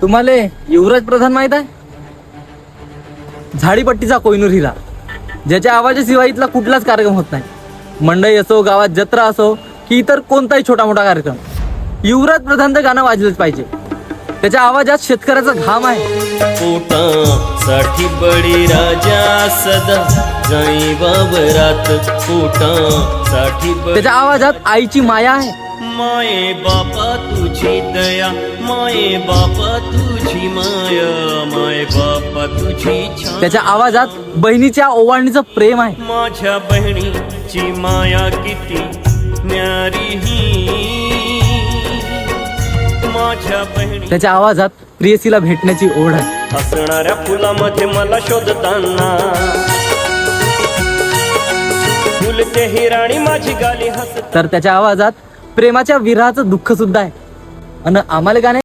तुम्हाला युवराज प्रधान माहीत आहे? झाडीपट्टीचा कोयनूर हिरा ज्याच्या आवाजाशिवाय इथला कुठलाच कार्यक्रम होत नाही. मंडई असो गावात जत्रा असो की इतर कोणताही छोटा मोठा कार्यक्रम. युवराज प्रधानचं गाणं वाजलंच पाहिजे. त्याच्या आवाजात शेतकऱ्याचा घाम आहे. पोटासाठी बळी राजा सदा. जाई वावरात बळी त्याच्या आवाजात आईची माया आहे. माये बापा तुझी दया माये बापा तुझी माया माये बापा तुझी त्याच्या आवाजात बहिणीच्या ओवाळणीचं प्रेम आहे. माझ्या बहिणीची माया किती न्यारी ही. माझ्या बहिणी त्याच्या आवाजात प्रियसीला भेटण्याची ओढ आहे. हसणाऱ्या फुलामध्ये मला शोधताना. फुलते ही राणी माझी गाली हसत तर त्याच्या आवाजात प्रेमाच्या विरहाचं दुःख सुद्धा आहे. आणि आम्हाला गाणे